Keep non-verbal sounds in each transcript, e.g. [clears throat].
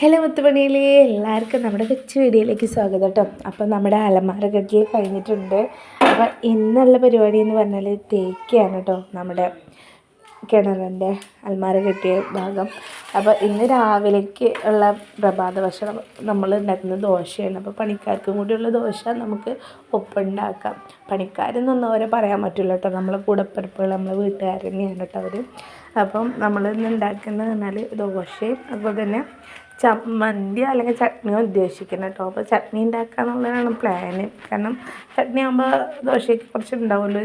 Hello മുത്തുപണിയിലെ എല്ലാവർക്കും നമ്മുടെ കൊച്ചു വീഡിയോയിലേക്ക് സ്വാഗതം കേട്ടോ. അപ്പം നമ്മുടെ അലമാര കെട്ടിൽ കഴിഞ്ഞിട്ടുണ്ട്. അപ്പം ഇന്നുള്ള പരിപാടി എന്ന് പറഞ്ഞാൽ തേക്കാണ് കേട്ടോ നമ്മുടെ കിണറിന്റെ അലമാര കെട്ടിയ ഭാഗം. അപ്പോൾ ഇന്ന് രാവിലേക്ക് ഉള്ള പ്രഭാത ഭക്ഷണം നമ്മൾ ഉണ്ടാക്കുന്നത് ദോശയാണ്. അപ്പോൾ പണിക്കാർക്കും കൂടിയുള്ള ദോശ നമുക്ക് ഒപ്പുണ്ടാക്കാം. പണിക്കാരെന്നൊന്നും അവരെ പറയാൻ പറ്റില്ല കേട്ടോ. നമ്മളെ കൂടപ്പിറപ്പുകൾ നമ്മളെ വീട്ടുകാർ തന്നെയാണ് കേട്ടോ അവർ അപ്പം നമ്മൾ ഇന്ന് ഉണ്ടാക്കുന്നത് പറഞ്ഞാൽ ദോശയും അതുപോലെ തന്നെ ചമ്മന്തി അല്ലെങ്കിൽ ചട്നിയോ ഉദ്ദേശിക്കുന്നത് കേട്ടോ. അപ്പോൾ ചട്നി ഉണ്ടാക്കുക എന്നുള്ളതാണ് പ്ലാന് കാരണം ചട്നി ആകുമ്പോൾ ദോശയ്ക്ക് കുറച്ച് ഉണ്ടാവുമല്ലോ.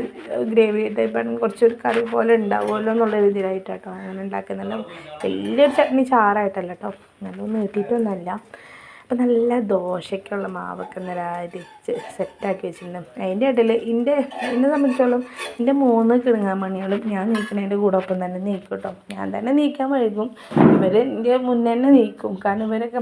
ഗ്രേവി ടൈപ്പ് ആണെങ്കിൽ കുറച്ചൊരു കറി പോലെ ഉണ്ടാവുമല്ലോ എന്നുള്ള രീതിയിലായിട്ടാട്ടോ അങ്ങനെ ഉണ്ടാക്കുന്നില്ല വലിയൊരു ചട്നി ചാറായിട്ടല്ല കേട്ടോ. നല്ല നീട്ടിയിട്ടൊന്നുമല്ല അപ്പോൾ നല്ല ദോശയ്ക്കുള്ള മാവൊക്കെ നല്ല അരിച്ച് സെറ്റാക്കി വെച്ചിട്ടുണ്ട്. അതിന്റെ ഇടയിൽ എന്റെ എന്നെ സംബന്ധിച്ചോളം എന്റെ മൂന്ന് കിണുങ്ങാമണികളും ഞാൻ നീക്കണതിന്റെ കൂടെ ഒപ്പം തന്നെ നീക്കും കേട്ടോ. ഞാൻ തന്നെ നീക്കാൻ വൈകും ഇവർ എന്റെ മുന്നേ തന്നെ നീക്കും. കാരണം ഇവരൊക്കെ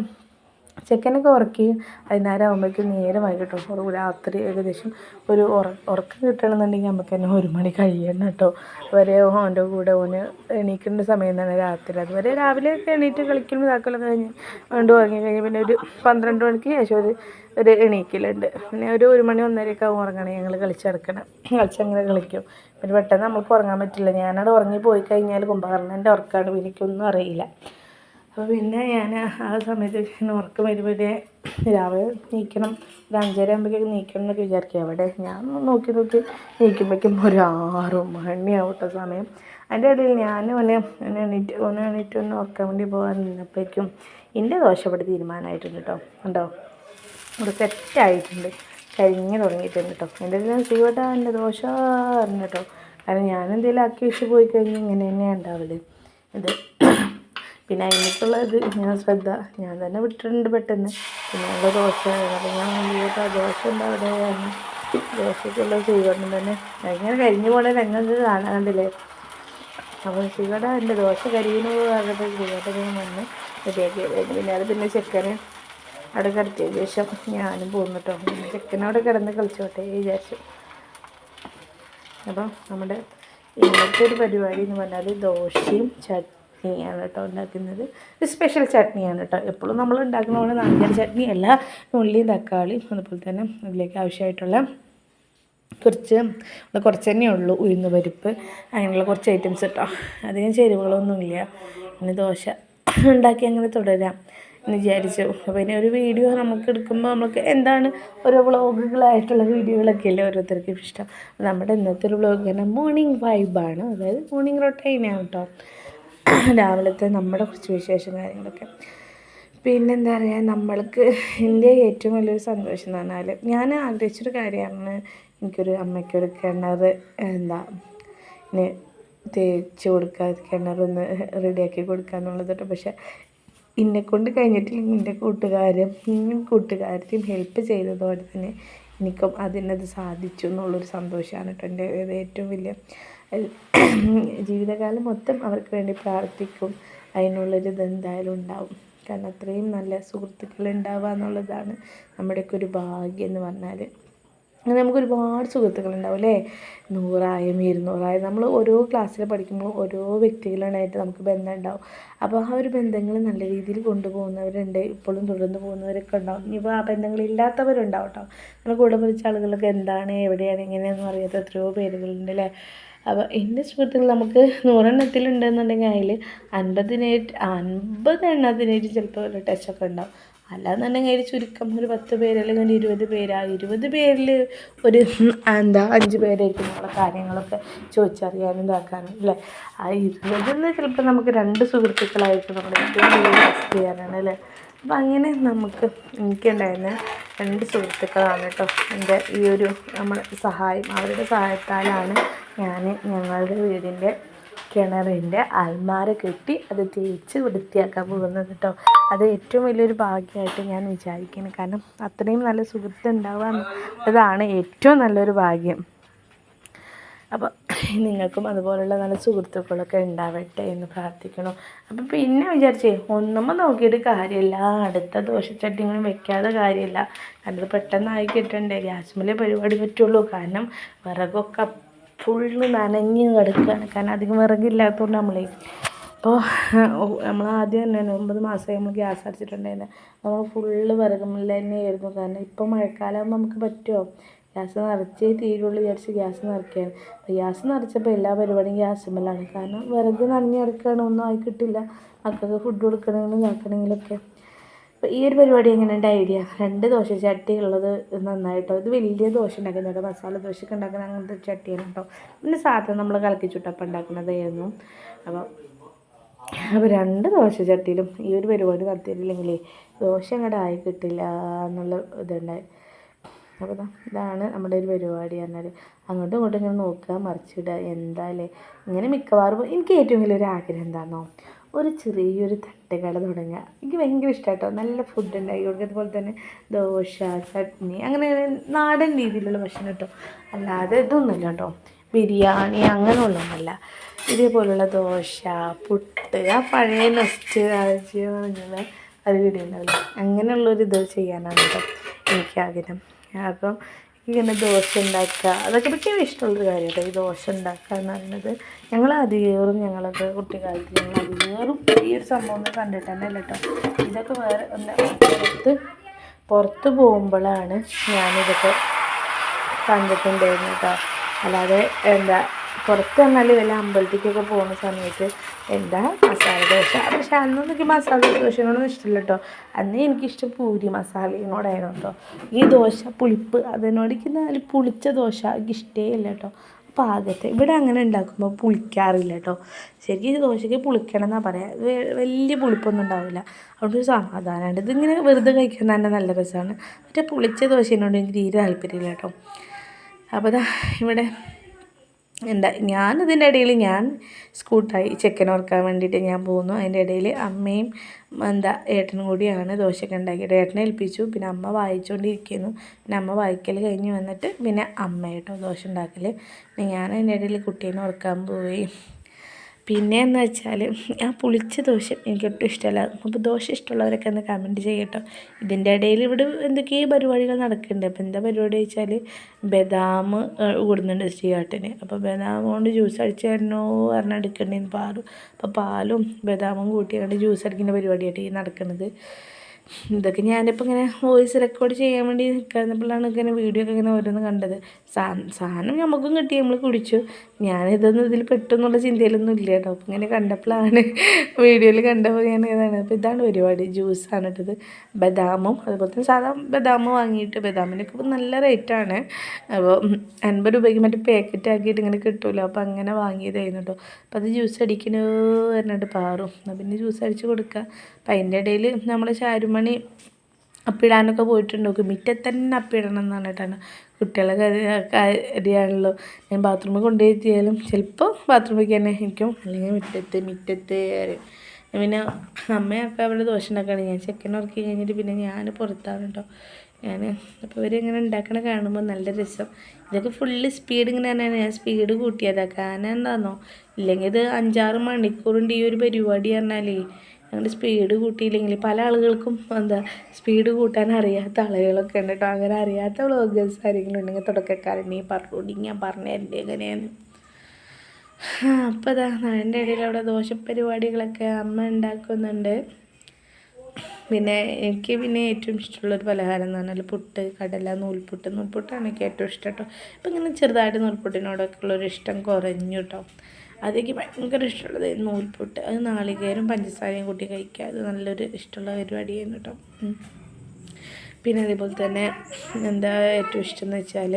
ചെക്കനൊക്കെ ഉറക്കി വൈകുന്നേരം ആകുമ്പോഴേക്കും നേരെ വൈകിട്ടോ? ഒരു രാത്രി ഏകദേശം ഒരു ഉറ ഉറക്കം കിട്ടണമെന്നുണ്ടെങ്കിൽ നമുക്ക് തന്നെ ഒരു മണി കഴിയണം കേട്ടോ. വരെ ഓന്റെ കൂടെ ഓന് എണീക്കേണ്ട സമയം തന്നെ രാത്രി. അതുവരെ രാവിലെ ഒക്കെ എണീറ്റ് കളിക്കലും ഇതാക്കലൊക്കെ കഴിഞ്ഞ് വീണ്ടും ഉറങ്ങി കഴിഞ്ഞ് പിന്നെ ഒരു പന്ത്രണ്ട് മണിക്ക് ശേഷം ഒരു ഒരു എണീക്കലുണ്ട്. പിന്നെ ഒരു ഒരു മണി ഒന്നരയൊക്കെ ആവും ഉറങ്ങണേ. ഞങ്ങൾ കളിച്ചടക്കണം. കളിച്ചങ്ങനെ കളിക്കും. പിന്നെ പെട്ടെന്ന് നമുക്ക് ഉറങ്ങാൻ പറ്റില്ല. ഞാനവിടെ ഉറങ്ങി പോയി കഴിഞ്ഞാൽ കുംഭകർണന്റെ ഉറക്കമാണ് എനിക്കൊന്നും അറിയില്ല. അപ്പോൾ പിന്നെ ഞാൻ ആ സമയത്ത് ഇങ്ങനെ ഉറക്കം വരുമ്പോഴേ രാവിലെ നീക്കണം ഒരു അഞ്ചര ആകുമ്പോഴേക്കും നീക്കണം എന്നൊക്കെ വിചാരിക്കുക അവിടെ ഞാൻ നോക്കി നോക്കി നീക്കുമ്പോഴേക്കും ഒരു ആറ് മണിയാവും കേട്ടോ സമയം. അതിന്റെ ഇടയിൽ ഞാൻ ഓനെ ഓനെ എണീറ്റ് ഒന്ന് എണീറ്റ് ഒന്ന് ഉറക്കാൻ വേണ്ടി പോകാൻ നിന്നപ്പോഴേക്കും എന്റെ ദോഷപ്പെട്ട തീരുമാനമായിട്ടുണ്ട് കേട്ടോ. ഉണ്ടോ ഇവിടെ സെറ്റായിട്ടുണ്ട് കരിഞ്ഞ് തുടങ്ങിയിട്ടുണ്ട് കേട്ടോ. എന്റെ ഇതിൽ സീവട്ടാ എന്റെ ദോശ അറിഞ്ഞു കേട്ടോ. കാരണം ഞാൻ എന്തെങ്കിലും ആക്കി വെച്ച് പോയി കഴിഞ്ഞാൽ ഇങ്ങനെ തന്നെയാണ് ഉണ്ടാവൽ. ഇത് പിന്നെ അതിനൊക്കെയുള്ള ഇത് ഞാൻ ശ്രദ്ധ. ഞാൻ തന്നെ വിട്ടിട്ടുണ്ട് പെട്ടെന്ന്. പിന്നെ ഉള്ള ദോശ അപ്പോൾ ഞാൻ സീവട്ട ദോശ ഉണ്ട് അവിടെ? ദോശയ്ക്കുള്ള സീവട്ടം തന്നെ ഇങ്ങനെ കരിഞ്ഞു പോണ രംഗം കാണാൻ കണ്ടില്ലേ? അപ്പോൾ ശിവട എന്റെ ദോശ കരിയുന്നു പറഞ്ഞപ്പോൾ ശിവട്ട ഞാൻ വന്ന് റെഡിയാക്കി. കഴിഞ്ഞു പിന്നെ അത് പിന്നെ ചെക്കനെ അവിടെ കിടത്തിയ ശേഷം ഞാനും പോന്നിട്ടോ കേട്ടോ. ചെക്കനവിടെ കിടന്ന് കളിച്ചോട്ടെ വിചാരിച്ചു. അപ്പം നമ്മുടെ ഇന്നത്തെ ഒരു പരിപാടി എന്ന് പറഞ്ഞാൽ ദോശയും ചട്നിയാണ് കേട്ടോ ഉണ്ടാക്കുന്നത്. ഒരു സ്പെഷ്യൽ ചട്നിയാണ് കേട്ടോ. എപ്പോഴും നമ്മൾ ഉണ്ടാക്കുന്ന പോലെ നാളികേര ചട്നി അല്ല ഉള്ളിയും തക്കാളിയും അതുപോലെ തന്നെ അതിലേക്ക് ആവശ്യമായിട്ടുള്ള കുറച്ച് കുറച്ച് തന്നെ ഉള്ളൂ ഉഴുന്ന് പരിപ്പ് അങ്ങനെയുള്ള കുറച്ച് ഐറ്റംസ് കേട്ടോ. അധികം ചേരുവകളൊന്നുമില്ല. ഇനി ദോശ ഉണ്ടാക്കി അങ്ങനെ തുടരാം എന്ന് വിചാരിച്ചു. അപ്പോൾ ഇനി ഒരു വീഡിയോ നമുക്ക് എടുക്കുമ്പോൾ നമുക്ക് എന്താണ് ഓരോ വ്ളോഗുകളായിട്ടുള്ള വീഡിയോകളൊക്കെ അല്ലേ ഓരോരുത്തർക്കും ഇഷ്ടം. നമ്മുടെ ഇന്നത്തെ ഒരു വ്ളോഗ് തന്നെ മോർണിംഗ് വൈബാണ് അതായത് മോർണിംഗ് റൊട്ടൈനാണ് കേട്ടോ. [coughs] രാവിലത്തെ നമ്മുടെ കുറച്ച് വിശേഷം കാര്യങ്ങളൊക്കെ. പിന്നെന്താ പറയുക നമ്മൾക്ക് എന്റെ ഏറ്റവും വലിയൊരു സന്തോഷം എന്ന് പറഞ്ഞാൽ ഞാൻ ആഗ്രഹിച്ചൊരു കാര്യമാണ് എനിക്കൊരു അമ്മയ്ക്കൊരു കിണർ എന്താ ഇനി തേച്ച് കൊടുക്കുക കിണറൊന്ന് റെഡിയാക്കി കൊടുക്കുക എന്നുള്ളതൊക്കെ പക്ഷേ പക്ഷേ എന്നെക്കൊണ്ട് കഴിഞ്ഞിട്ടില്ലെങ്കിൽ എന്റെ കൂട്ടുകാരും കൂട്ടുകാരെയും ഹെൽപ്പ് ചെയ്തതോടെ തന്നെ എനിക്കും അതിനത് സാധിച്ചു എന്നുള്ളൊരു സന്തോഷമാണ് കേട്ടോ എന്റെ ഏറ്റവും വലിയ [clears throat] ജീവിതകാലം മൊത്തം അവർക്ക് വേണ്ടി പ്രാർത്ഥിക്കും. അതിനുള്ളൊരു ഇത് എന്തായാലും ഉണ്ടാവും. കാരണം അത്രയും നല്ല സുഹൃത്തുക്കൾ ഉണ്ടാവുക എന്നുള്ളതാണ് നമ്മുടെയൊക്കെ ഒരു ഭാഗ്യം എന്ന് പറഞ്ഞാൽ അങ്ങനെ നമുക്ക് ഒരുപാട് സുഹൃത്തുക്കളുണ്ടാവും അല്ലേ നൂറായും ഇരുന്നൂറായും. നമ്മൾ ഓരോ ക്ലാസ്സിൽ പഠിക്കുമ്പോൾ ഓരോ വ്യക്തികളുമായിട്ട് നമുക്ക് ബന്ധം ഉണ്ടാവും അപ്പോൾ ആ ഒരു ബന്ധങ്ങൾ നല്ല രീതിയിൽ കൊണ്ടുപോകുന്നവരുണ്ട്. ഇപ്പോഴും തുടർന്ന് പോകുന്നവരൊക്കെ ഉണ്ടാവും. ഇനിയിപ്പോൾ ആ ബന്ധങ്ങളില്ലാത്തവരുണ്ടാവും കേട്ടോ നമ്മൾ കൂടെ പഠിച്ച ആളുകളൊക്കെ എന്താണ് എവിടെയാണ് എങ്ങനെയാണെന്ന് അറിയാത്ത എത്രയോ പേരുകളുണ്ട് അല്ലേ? അപ്പോൾ എന്റെ സുഹൃത്തുക്കൾ നമുക്ക് നൂറെണ്ണത്തിലുണ്ടെന്നുണ്ടെങ്കിൽ അതിൽ അൻപതിനായിട്ട് അൻപത് എണ്ണത്തിനായിട്ട് ചിലപ്പോൾ ഒരു ടച്ചൊക്കെ ഉണ്ടാവും. അല്ലാന്നുണ്ടെങ്കിൽ അതിൽ ചുരുക്കം ഒരു പത്ത് പേര് അല്ലെങ്കിൽ ഇരുപത് പേര്. ഇരുപത് പേരിൽ ഒരു എന്താ അഞ്ച് പേരായിരിക്കും നമ്മളെ കാര്യങ്ങളൊക്കെ ചോദിച്ചറിയാനും ഇതാക്കാനും അല്ലേ? ആ ഇരുപതിൽ ചിലപ്പോൾ നമുക്ക് രണ്ട് സുഹൃത്തുക്കളായിട്ട് നമ്മുടെ ഏറ്റവും കൂടുതൽ ടെസ്റ്റ് ചെയ്യാനാണ് അല്ലേ? അപ്പം അങ്ങനെ നമുക്ക് എനിക്കുണ്ടായിരുന്ന രണ്ട് സുഹൃത്തുക്കളാണ് കേട്ടോ എന്റെ ഈ ഒരു നമ്മുടെ സഹായം അവരുടെ സഹായത്താലാണ് ഞാൻ ഞങ്ങളുടെ വീടിന്റെ കിണറിന്റെ അൽമാര കെട്ടി അത് തേച്ച് വൃത്തിയാക്കാൻ പോകുന്നത് കേട്ടോ അത് ഏറ്റവും വലിയൊരു ഭാഗ്യമായിട്ട് ഞാൻ വിചാരിക്കുന്നു. കാരണം അത്രയും നല്ല സുഹൃത്ത് ഉണ്ടാവാൻ അതാണ് ഏറ്റവും നല്ലൊരു ഭാഗ്യം. അപ്പോൾ നിങ്ങൾക്കും അതുപോലുള്ള നല്ല സുഹൃത്തുക്കളൊക്കെ ഉണ്ടാവട്ടെ എന്ന് പ്രാർത്ഥിക്കണം അപ്പം പിന്നെ വിചാരിച്ചേ ഒന്നുമ്പോൾ നോക്കിയിട്ട് കാര്യമില്ല. അടുത്ത ദോശച്ചട്ടിങ്ങളും വെക്കാതെ കാര്യമില്ല. ഇത് പെട്ടെന്നായി കിട്ടണ്ടേ. ഗ്യാസ്മേലെ പരിപാടി പറ്റുള്ളൂ. കാരണം വിറകൊക്കെ ഫുള്ള് നനഞ്ഞ് കിടക്കുകയാണ്. കാരണം അധികം വിറകില്ലാത്തതുകൊണ്ട് നമ്മളെ. അപ്പോൾ നമ്മൾ ആദ്യം തന്നെ ഒമ്പത് മാസമായി നമ്മൾ ഗ്യാസ് അടച്ചിട്ടുണ്ടായിരുന്നു. നമ്മൾ ഫുള്ള് വിറകുമില്ല തന്നെയായിരുന്നു. കാരണം ഇപ്പോൾ മഴക്കാലം നമുക്ക് പറ്റുമോ ഗ്യാസ് നിറച്ചേ തീരുള്ളൂ വിചാരിച്ച് ഗ്യാസ് നിറയ്ക്കുകയാണ് അപ്പോൾ ഗ്യാസ് നിറച്ചപ്പോൾ എല്ലാ പരിപാടിയും ഗ്യാസുമ്മലാണ്. കാരണം വിറക് നനഞ്ഞ് കിടക്കുകയാണ്. ഒന്നും ആയി കിട്ടില്ല. മക്കൾക്ക് ഫുഡ് കൊടുക്കണമെങ്കിലും ഇതാക്കണമെങ്കിലൊക്കെ അപ്പോൾ ഈ ഒരു പരിപാടി എങ്ങനെയുണ്ട്? ഐഡിയ. രണ്ട് ദോശ ചട്ടി ഉള്ളത് നന്നായിട്ടോ? ഇത് വലിയ ദോശ ഉണ്ടാക്കുന്നത് മസാല ദോശയൊക്കെ ഉണ്ടാക്കുന്ന അങ്ങനത്തെ ചട്ടിയാണ് കേട്ടോ. പിന്നെ സാധനം നമ്മൾ കലക്കി ചുട്ടപ്പം ഉണ്ടാക്കുന്നതായിരുന്നു. അപ്പോൾ അപ്പോൾ രണ്ട് ദോശ ചട്ടിയിലും ഈ ഒരു പരിപാടി നടത്തിയിട്ടില്ലെങ്കിലേ ദോശ അങ്ങോട്ട് ആയി കിട്ടില്ല എന്നുള്ള ഇതുണ്ടായി അപ്പോൾ ഇതാണ് നമ്മുടെ ഒരു പരിപാടി പറഞ്ഞാൽ അങ്ങോട്ടും ഇങ്ങോട്ടും ഇങ്ങനെ നോക്കുക മറിച്ചിടുക എന്തായാലേ ഇങ്ങനെ മിക്കവാറും എനിക്ക് ഏറ്റവും വലിയൊരു ആഗ്രഹം എന്താണെന്നോ ഒരു ചെറിയൊരു തട്ടുകട തുടങ്ങുക. എനിക്ക് ഭയങ്കര ഇഷ്ടമാട്ടോ നല്ല ഫുഡ് ഉണ്ടാക്കി കൊടുക്കുക. അതുപോലെ തന്നെ ദോശ ചട്നി അങ്ങനെ നാടൻ രീതിയിലുള്ള ഭക്ഷണം കേട്ടോ അല്ലാതെ ഇതൊന്നുമില്ല കേട്ടോ ബിരിയാണി അങ്ങനെ അങ്ങനെയുള്ളതൊന്നുമല്ല ഇതേപോലുള്ള ദോശ പുട്ട് ആ പഴയ നെസ്റ്റ് ആഴ്ച അത് വീഡിയോ ഉണ്ടാവില്ല? അങ്ങനെയുള്ളൊരു ഇത് ചെയ്യാനാണ് കേട്ടോ എനിക്ക് ആഗ്രഹം. അപ്പം ഇങ്ങനെ ദോശ ഉണ്ടാക്കുക. അതൊക്കെ പറ്റിയ ഇഷ്ടമുള്ളൊരു കാര്യമാണ് ഈ ദോശ ഉണ്ടാക്കുക എന്ന് പറയുന്നത് ഞങ്ങൾ അതികേറും ഞങ്ങളൊക്കെ കുട്ടിക്കാലത്ത് ഞങ്ങൾ അതികേറും. ഈ ഒരു സംഭവം കണ്ടിട്ട് തന്നെ അല്ല കേട്ടോ ഇതൊക്കെ വേറെ ഒന്ന് പുറത്ത് പുറത്ത് പോകുമ്പോഴാണ് ഞാനിതൊക്കെ കണ്ടിട്ടുണ്ടായിരുന്നു കേട്ടോ അല്ലാതെ എന്താ പുറത്ത് വന്നാൽ വല്ല അമ്പലത്തിലേക്കൊക്കെ പോകുന്ന സമയത്ത് എന്താ മസാല ദോശ? പക്ഷെ അന്നൊന്നും എനിക്ക് മസാല ദോശയോടൊന്നും ഇഷ്ടമില്ല കേട്ടോ അന്ന് എനിക്കിഷ്ടം പൂരി മസാലയോടായിരുന്നു കേട്ടോ ഈ ദോശ പുളിപ്പ് അതിനോട് എനിക്ക് നാല് പുളിച്ച ദോശ എനിക്ക് ഇല്ല കേട്ടോ പാകത്തെ. ഇവിടെ അങ്ങനെ ഉണ്ടാക്കുമ്പോൾ പുളിക്കാറില്ല കേട്ടോ ശരിക്കും ദോശയ്ക്ക് പുളിക്കണം എന്നാണ് പറയുക വലിയ പുളിപ്പൊന്നും ഉണ്ടാവില്ല. അതുകൊണ്ട് ഒരു സമാധാനമുണ്ട് ഇതിങ്ങനെ വെറുതെ കഴിക്കാൻ തന്നെ നല്ല രസമാണ് മറ്റേ പുളിച്ച ദോശേനോട് എനിക്ക് തീരെ താല്പര്യമില്ല കേട്ടോ അപ്പോൾ ഇവിടെ എന്താ ഞാൻ ഞാനിതിന്റെ ഇടയിൽ ഞാൻ സ്കൂട്ടായി ചെക്കനെ ഓർക്കാൻ വേണ്ടിയിട്ട് ഞാൻ പോകുന്നു. അതിന്റെ ഇടയിൽ അമ്മയും എന്താ ഏട്ടനും കൂടിയാണ് ദോശയൊക്കെ ഉണ്ടാക്കിയത്. ഏട്ടനെ ഏൽപ്പിച്ചു. പിന്നെ അമ്മ വായിച്ചുകൊണ്ടിരിക്കുന്നു പിന്നെ അമ്മ വായിക്കൽ കഴിഞ്ഞ് വന്നിട്ട് പിന്നെ അമ്മ കേട്ടോ ദോശ ഉണ്ടാക്കൽ പിന്നെ ഞാൻ അതിന്റെ ഇടയിൽ കുട്ടീനെ ഓർക്കാൻ പോയി പിന്നെ എന്ന് വെച്ചാൽ ആ പുളിച്ച ദോശ എനിക്ക് ഒട്ടും ഇഷ്ടമല്ല. അപ്പോൾ ദോശ ഇഷ്ടമുള്ളവരൊക്കെ ഒന്ന് കമന്റ് ചെയ്യട്ടോ. ഇതിന്റെ ഇടയിൽ ഇവിടെ എന്തൊക്കെയോ പരിപാടികൾ നടക്കുന്നുണ്ട്. അപ്പോൾ എന്താ പരിപാടി വെച്ചാൽ ബദാം കൂടുന്നുണ്ട് ശ്രീകാട്ടിന് അപ്പോൾ ബദാം കൊണ്ട് ജ്യൂസ് അടിച്ച് തരണോ പറഞ്ഞാൽ എടുക്കേണ്ടി പാലും അപ്പോൾ പാലും ബദാമും കൂട്ടിയാണ് ജ്യൂസ് അടിക്കുന്ന പരിപാടിയായിട്ട് ഈ നടക്കുന്നത് ഇതൊക്കെ ഞാനിപ്പോൾ ഇങ്ങനെ വോയിസ് റെക്കോർഡ് ചെയ്യാൻ വേണ്ടി നിൽക്കാന്നപ്പോഴാണ് ഇങ്ങനെ വീഡിയോ ഒക്കെ ഇങ്ങനെ ഓരോന്ന് കണ്ടത്. സാധനം നമുക്കും കിട്ടി നമ്മൾ കുടിച്ചു. ഞാനിതൊന്നും ഇതിൽ പെട്ടെന്നുള്ള ചിന്തയിലൊന്നും ഇല്ല കേട്ടോ. അപ്പം ഇങ്ങനെ കണ്ടപ്പോഴാണ് വീഡിയോയിൽ കണ്ടപ്പോൾ ഞാൻ ഇതാണ്. അപ്പോൾ ഇതാണ് പരിപാടി ജ്യൂസാണ് ഇട്ടത്. ബദാമും അതുപോലെ തന്നെ സാധാ ബദാം വാങ്ങിയിട്ട് ബദാമിനൊക്കെ ഇപ്പോൾ നല്ല റേറ്റാണ് അപ്പോൾ അൻപത് രൂപയ്ക്ക് മറ്റേ പാക്കറ്റ് ആക്കിയിട്ട് ഇങ്ങനെ കിട്ടുമല്ലോ അപ്പോൾ അങ്ങനെ വാങ്ങിയതായിരുന്നു കേട്ടോ. അപ്പോൾ അത് ജ്യൂസ് അടിക്കണോ പറഞ്ഞിട്ട് പാറും. പിന്നെ ജ്യൂസ് അടിച്ച് കൊടുക്കുക അപ്പം അതിന്റെ ഇടയിൽ നമ്മൾ ചാരുമണി അപ്പിടാനൊക്കെ പോയിട്ടുണ്ടോ മിറ്റത്ത് തന്നെ അപ്പിടണം എന്ന് പറഞ്ഞിട്ടാണ് കുട്ടികളെ കാര്യമാണല്ലോ ഞാൻ ബാത്റൂമിൽ കൊണ്ടുപോയി ചിലപ്പോൾ ബാത്റൂമിലേക്ക് തന്നെ ഇരിക്കും അല്ലെങ്കിൽ മുറ്റത്ത് മുറ്റത്ത് പിന്നെ അമ്മയൊക്കെ അവിടെ ദോശ ഉണ്ടാക്കുകയാണ്. ഞാൻ ചെക്കനെ ഉറക്കി കഴിഞ്ഞിട്ട് പിന്നെ ഞാൻ പുറത്താണ് കേട്ടോ. ഞാൻ അപ്പോൾ ഇവരിങ്ങനെ ഉണ്ടാക്കണ കാണുമ്പോൾ നല്ല രസം. ഇതൊക്കെ ഫുള്ള് സ്പീഡ് ഇങ്ങനെ തന്നെയാണ്. ഞാൻ സ്പീഡ് കൂട്ടിയതാണ് എന്താണെന്നോ ഇല്ലെങ്കിൽ ഇത് അഞ്ചാറ് മണിക്കൂറുണ്ട് ഈ ഒരു പരിപാടി പറഞ്ഞാലേ ഞങ്ങൾ സ്പീഡ് കൂട്ടിയില്ലെങ്കിൽ പല ആളുകൾക്കും എന്താ സ്പീഡ് കൂട്ടാൻ അറിയാത്ത ആളുകളൊക്കെ ഉണ്ട് കേട്ടോ. അങ്ങനെ അറിയാത്ത വ്ളോഗേഴ്സ് ആരെങ്കിലും ഉണ്ടെങ്കിൽ നീ പറഞ്ഞുകൊണ്ട് ഞാൻ പറഞ്ഞു തരണ്ടേ എങ്ങനെയാണ് അപ്പോൾ അതാ എന്റെ ഇടയിൽ അവിടെ ദോശ പരിപാടികളൊക്കെ അമ്മ ഉണ്ടാക്കുന്നുണ്ട്. പിന്നെ എനിക്ക് പിന്നെ ഏറ്റവും ഇഷ്ടമുള്ളൊരു പലഹാരം എന്ന് പറഞ്ഞാൽ പുട്ട് കടല നൂൽപുട്ട്. നൂൽപുട്ടാണ് എനിക്ക് ഏറ്റവും ഇഷ്ടം കേട്ടോ. ഇപ്പം ഇങ്ങനെ ചെറുതായിട്ട് നൂൽപുട്ടിനോടൊക്കെ ഉള്ളൊരു ഇഷ്ടം കുറഞ്ഞു കേട്ടോ. അതെനിക്ക് ഭയങ്കര ഇഷ്ടമുള്ളത് നൂൽപുട്ട്. അത് നാളികേരം പഞ്ചസാരയും കൂട്ടി കഴിക്കുക. അത് നല്ലൊരു ഇഷ്ടമുള്ള പരിപാടിയായിരുന്നു കേട്ടോ. പിന്നെ അതേപോലെ തന്നെ എന്താ ഏറ്റവും ഇഷ്ടം എന്ന് വെച്ചാൽ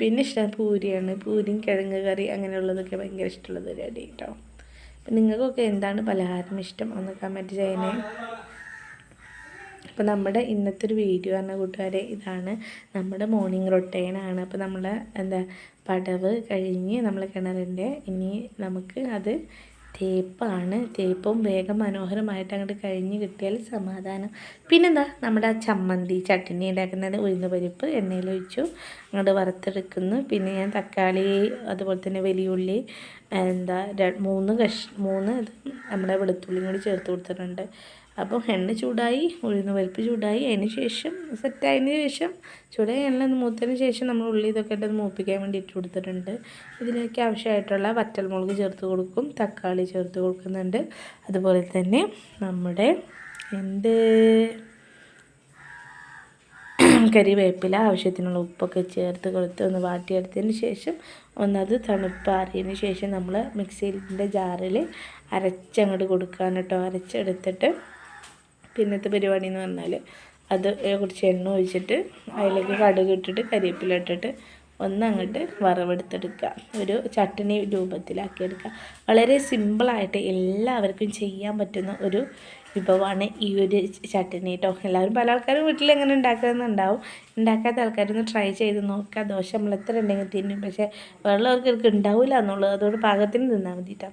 പിന്നെ ഇഷ്ടം പൂരിയാണ്. പൂരിയും കിഴങ്ങ് കറി അങ്ങനെയുള്ളതൊക്കെ ഭയങ്കര ഇഷ്ടമുള്ള പരിപാടി കേട്ടോ. നിങ്ങൾക്കൊക്കെ എന്താണ് പലഹാരം ഇഷ്ടം? ഒന്ന് കമന്റ് ചെയ്യണേ. അപ്പോൾ നമ്മുടെ ഇന്നത്തെ ഒരു വീഡിയോ പറഞ്ഞ കൂട്ടുകാരെ ഇതാണ് നമ്മുടെ മോർണിംഗ് റൊട്ടേനാണ് അപ്പോൾ നമ്മൾ എന്താ പടവ് കഴിഞ്ഞ് നമ്മൾ കിണറിന്റെ ഇനി നമുക്ക് അത് തേപ്പാണ്. തേപ്പും വേഗം മനോഹരമായിട്ട് അങ്ങോട്ട് കഴിഞ്ഞ് കിട്ടിയാൽ സമാധാനം. പിന്നെന്താ നമ്മുടെ ആ ചമ്മന്തി ചട്ടിനി ഉണ്ടാക്കുന്നത് ഉഴുന്ന പരിപ്പ് എണ്ണയിൽ ഒഴിച്ചു അങ്ങോട്ട് വറുത്തെടുക്കുന്നു. പിന്നെ ഞാൻ തക്കാളി അതുപോലെ തന്നെ വലിയുള്ളി എന്താ മൂന്ന് കഷ് മൂന്ന് നമ്മുടെ വെളുത്തുള്ളിയും കൂടി ചേർത്ത് കൊടുത്തിട്ടുണ്ട്. അപ്പോൾ എണ്ണ ചൂടായി ഉഴുന്ന് പരിപ്പ് ചൂടായി. അതിന് ശേഷം സെറ്റായതിന് ശേഷം ചൂടായി എണ്ണ മൂത്തതിന് ശേഷം നമ്മൾ ഉള്ളി ഇതൊക്കെ ഇട്ട് മൂപ്പിക്കാൻ വേണ്ടി ഇട്ട് കൊടുത്തിട്ടുണ്ട്. ഇതിലേക്ക് ആവശ്യമായിട്ടുള്ള വറ്റൽമുളക് ചേർത്ത് കൊടുക്കും തക്കാളി ചേർത്ത് കൊടുക്കുന്നുണ്ട്. അതുപോലെ തന്നെ നമ്മുടെ എന്ത് കരിവേപ്പില ആവശ്യത്തിനുള്ള ഉപ്പൊക്കെ ചേർത്ത് കൊടുത്ത് ഒന്ന് വാട്ടിയെടുത്തതിന് ശേഷം ഒന്നത് തണുപ്പാറിയതിന് ശേഷം നമ്മൾ മിക്സിയിന്റെ ജാറിൽ അരച്ചങ്ങോട്ട് കൊടുക്കാൻ കേട്ടോ. അരച്ചെടുത്തിട്ട് പിന്നത്തെ പരിപാടി എന്ന് പറഞ്ഞാൽ അത് കുറച്ച് എണ്ണ ഒഴിച്ചിട്ട് അതിലേക്ക് കടുക് ഇട്ടിട്ട് കരിവേപ്പില ഇട്ടിട്ട് ഒന്നങ്ങോട്ട് വറവെടുത്തെടുക്കുക. ഒരു ചട്ടണി രൂപത്തിലാക്കിയെടുക്കുക വളരെ സിമ്പിളായിട്ട് എല്ലാവർക്കും ചെയ്യാൻ പറ്റുന്ന ഒരു വിഭവമാണ് ഈ ഒരു ചട്ടണി കേട്ടോ എല്ലാവരും പല ആൾക്കാരും വീട്ടിൽ എങ്ങനെ ഉണ്ടാക്കുന്നുണ്ടാവും ഉണ്ടാക്കാത്ത ആൾക്കാരൊന്ന് ട്രൈ ചെയ്ത് നോക്കുക. ദോശ നമ്മൾ എത്ര ഉണ്ടെങ്കിൽ തിന്നും പക്ഷേ വേറെയുള്ളവർക്ക് ഉണ്ടാവില്ല എന്നുള്ളത്. അതുകൊണ്ട് പാകത്തിന് തിന്നാൽ മതി കേട്ടോ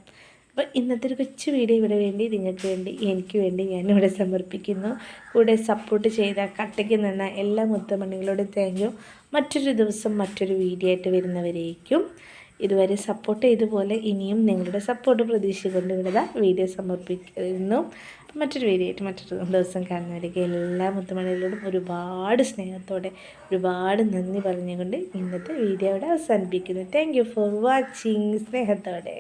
അപ്പോൾ ഇന്നത്തെ ഒരു കൊച്ചു വീഡിയോ ഇവിടെ വേണ്ടി നിങ്ങൾക്ക് വേണ്ടി എനിക്ക് വേണ്ടി ഞാനിവിടെ സമർപ്പിക്കുന്നു. കൂടെ സപ്പോർട്ട് ചെയ്ത കട്ടയ്ക്ക് നിന്ന എല്ലാ മുത്തമണികളോടും താങ്ക് യു മറ്റൊരു ദിവസം മറ്റൊരു വീഡിയോ ആയിട്ട് വരുന്നവരേക്കും. ഇതുവരെ സപ്പോർട്ട് ചെയ്തതുപോലെ ഇനിയും നിങ്ങളുടെ സപ്പോർട്ട് പ്രതീക്ഷിച്ചുകൊണ്ട് ഇവിടെ വീഡിയോ സമർപ്പിക്കുന്നു. മറ്റൊരു വീഡിയോ ആയിട്ട് മറ്റൊരു ദിവസം കാണുന്നവരേക്ക് എല്ലാ മുത്തമണികളോടും ഒരുപാട് സ്നേഹത്തോടെ ഒരുപാട് നന്ദി പറഞ്ഞുകൊണ്ട് ഇന്നത്തെ വീഡിയോ ഇവിടെ അവസാനിപ്പിക്കുന്നു. താങ്ക് ഫോർ വാച്ചിങ് സ്നേഹത്തോടെ.